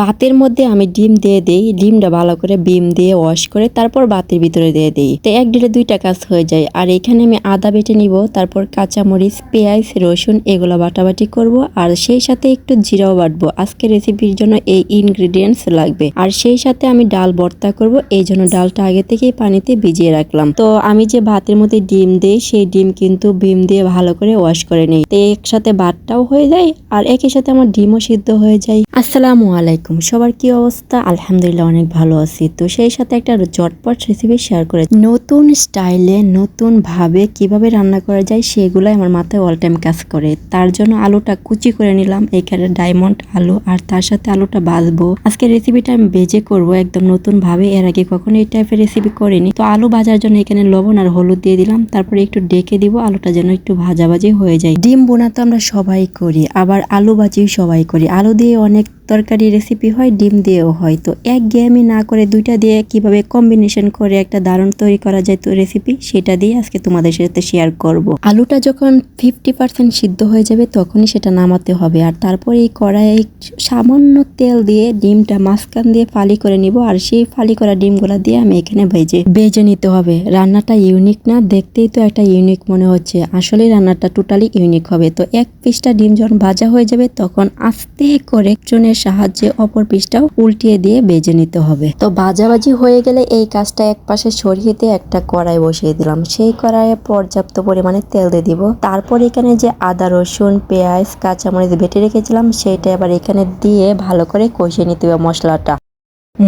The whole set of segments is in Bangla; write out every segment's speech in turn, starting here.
ভাতের মধ্যে আমি ডিম দিয়ে দেই, ডিমটা ভালো করে বিম দিয়ে ওয়াশ করে তারপর ভাতের ভিতরে দিয়ে দিই। তো এক ডিলে দুইটা কাজ হয়ে যায়। আর এখানে আমি আদা বেটে নিব, তারপর কাঁচামরিচ, পেঁয়াজ, রসুন এগুলো বাটাবাটি করব আর সেই সাথে একটু জিরাও বাটবো। আজকে রেসিপির জন্য এই ইনগ্রিডিয়েন্টস লাগবে। আর সেই সাথে আমি ডাল ভর্তা করব, এই জন্য ডালটা আগে থেকেই পানিতে ভিজিয়ে রাখলাম। তো আমি যে ভাতের মধ্যে ডিম দিই, সেই ডিম কিন্তু বিম দিয়ে ভালো করে ওয়াশ করে নিই। তো একসাথে ভাতটাও হয়ে যায় আর একই সাথে আমার ডিমও সিদ্ধ হয়ে যায়। আসসালামু আলাইকুম। সবার কি অবস্থা? আলহামদুলিল্লাহ অনেক ভালো আছি। তো সেই সাথে একটা ঝটপট রেসিপি শেয়ার করে নতুন স্টাইলে নতুন ভাবে কীভাবে রান্না করা যায় সেগুলাই আমার মাথায় অল টাইম কাজ করে। তার জন্য আলুটা কুচি করে নিলাম। এখানে ডায়মন্ড আলু আর তার সাথে আলুটা ভাজবো আজকে রেসিপিটা আমি বেজে করব একদম নতুন ভাবে এর আগে কখনো এই টাইপের রেসিপি করিনি। তো আলু ভাজার জন্য এখানে লবণ আর হলুদ দিয়ে দিলাম। তারপরে একটু ডেকে দিব। আলুটা যেন একটু ভাজাভাজি হয়ে যায়। ডিম বোনা তো আমরা সবাই করি। আবার আলু ভাজিও সবাই করি। আলু দিয়ে অনেক তরকারি রেসিপি হয়, ডিম দিয়েও হয়। তো এক গেমি না করে দুইটা দিয়ে কীভাবে কম্বিনেশন করে একটা দারুণ তৈরি করা যায় তো রেসিপি সেটা দিয়ে আজকে তোমাদের সাথে শেয়ার করব। আলুটা যখন ফিফটি পার্সেন্ট সিদ্ধ হয়ে যাবে, তখনই সেটা নামাতে হবে। আর তারপরে এই কড়াইয়ে সামান্য তেল দিয়ে ডিমটা মাঝখান দিয়ে ফালি করে নিব। আর সেই ফালি করা ডিমগুলা দিয়ে আমি এখানে ভেজে ভেজে নিতে হবে। রান্নাটা ইউনিক না, দেখতেই তো একটা ইউনিক মনে হচ্ছে। আসলে রান্নাটা টোটালি ইউনিক হবে। তো এক পিসটা ডিম যখন ভাজা হয়ে যাবে, তখন আস্তে করে একজনের সাহায্যে অপর পিসটাও উল্টিয়ে দিয়ে বেজে নিতে হবে। তো বাজাবাজি হয়ে গেলে এই কাজটা এক পাশে সরিয়ে দিয়ে একটা কড়াই বসিয়ে দিলাম। সেই কড়াইয়ে পর্যাপ্ত পরিমাণে তেল দিয়ে দিব। তারপর এখানে যে আদা, রসুন, পেঁয়াজ, কাঁচামরিচ বেটে রেখেছিলাম, সেটা এবার এখানে দিয়ে ভালো করে কষিয়ে নিতে হবে মশলাটা।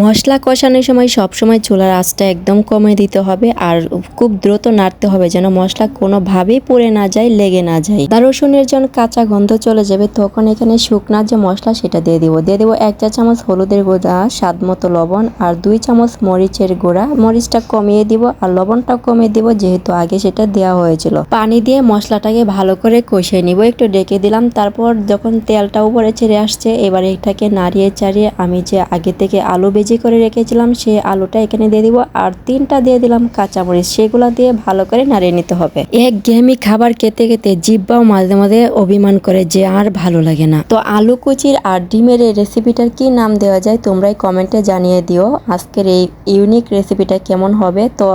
মশলা কষানোর সময় সব সময় চুলার আঁচটা একদম কমে দিতে হবে আর খুব দ্রুত নাড়তে হবে যেন মশলা কোনোভাবেই পুড়ে না যায়, লেগে না যায়। দা রসুনের যখন কাঁচা গন্ধ চলে যাবে, তখন এখানে শুকনা যে মশলা সেটা দিয়ে দিব। দিয়ে দেবো এক চা চামচ হলুদের গুঁড়া, স্বাদ মতো লবণ আর দুই চামচ মরিচের গুঁড়া। মরিচটা কমিয়ে দিব আর লবণটা কমিয়ে দিব যেহেতু আগে সেটা দেওয়া হয়েছিল। পানি দিয়ে মশলাটাকে ভালো করে কষিয়ে নিব। একটু ডেকে দিলাম, তারপর যখন তেলটা উপরে ছেড়ে আসছে, এবার এটাকে নাড়িয়ে চাড়িয়ে আমি যে আগে থেকে আলু ভেজি করে রেখেছিলাম সেই আলুটা এখানে দিয়ে দিব। আর তিনটা দিয়ে দিলাম কাঁচামরিচ। সেগুলো দিয়ে ভালো করে নাড়িয়ে নিতে হবে। এক গেমি খাবার খেতে খেতে জিব্বাও মাঝে মাঝে অভিমান করে যে আর ভালো লাগে না। তো আলু কুচির আর ডিমের এই রেসিপিটার কি নাম দেওয়া যায়, তোমরাই কমেন্টে জানিয়ে দিও। আজকের এই ইউনিক রেসিপিটা কেমন হবে? তো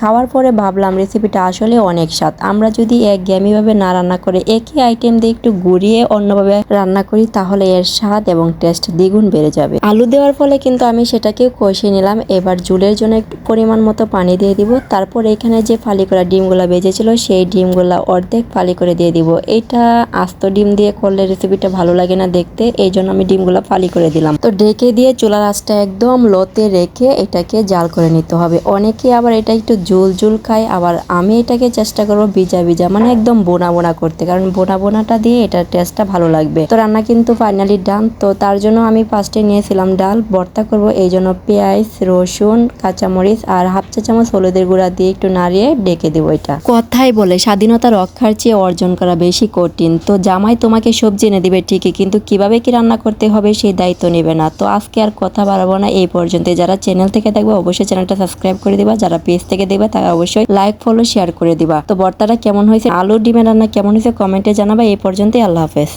খাওয়ার পরে ভাবলাম রেসিপিটা আসলে অনেক স্বাদ। আমরা যদি এক ভাবে না রান্না করে একই আইটেম দিয়ে একটু গুড়িয়ে অন্যভাবে রান্না করি, তাহলে এর স্বাদ এবং টেস্ট দ্বিগুণ বেড়ে যাবে। আলু দেওয়ার ফলে কিন্তু আমি সেটাকেও কষিয়ে নিলাম। এবার জুলের জন্য একটু পরিমাণ মতো পানি দিয়ে দিব। তারপর এখানে যে ফালি করা ডিমগুলো বেজেছিল, সেই ডিমগুলো অর্ধেক ফালি করে দিয়ে দিব। এটা আস্ত ডিম দিয়ে করলে রেসিপিটা ভালো লাগে না দেখতে এই জন্য আমি ডিমগুলো ফালি করে দিলাম। তো ডেকে দিয়ে চুলার আঁচটা একদম লোতে রেখে এটাকে জাল করে নিতে হবে। অনেকে আবার এটা একটু জুল জুল খায়, আবার আমি এটাকে চেষ্টা করব ভিজা ভিজা মানে একদম বোনা বোনা করতে, কারণ বোনা বোনাটা দিয়ে এটার টেস্টটা ভালো লাগবে। তো রান্না কিন্তু ফাইনালি ডান তো তার জন্য আমি ফার্স্টে নিয়েছিলাম ডাল, ভর্তা করব এই জন্য পেঁয়াজ, রসুন, কাঁচামরিচ আর হাফ চা চামচ হলুদের গুঁড়া দিয়ে একটু নাড়িয়ে ডেকে দেবো এটা। কথাই বলে স্বাধীনতা রক্ষার চেয়ে অর্জন করা বেশি কঠিন। তো জামাই তোমাকে সবজি এনে দিবে ঠিকই, কিন্তু কীভাবে কি রান্না করতে হবে সেই দায়িত্ব নেবে না। তো আজকে আর কথা বাড়াবো না এই পর্যন্ত যারা চ্যানেল থেকে দেখবে অবশ্যই চ্যানেলটা সাবস্ক্রাইব করে দিবা। যারা পেজ থেকে দেখবে তারা অবশ্যই লাইক ফলো শেয়ার করে দিবা। তো বর্তাটা কেমন হয়েছে? আলু ডিমের রান্না কেমন হয়েছে? কমেন্টে জানাবা। এই পর্যন্তই। আল্লাহ হাফেজ।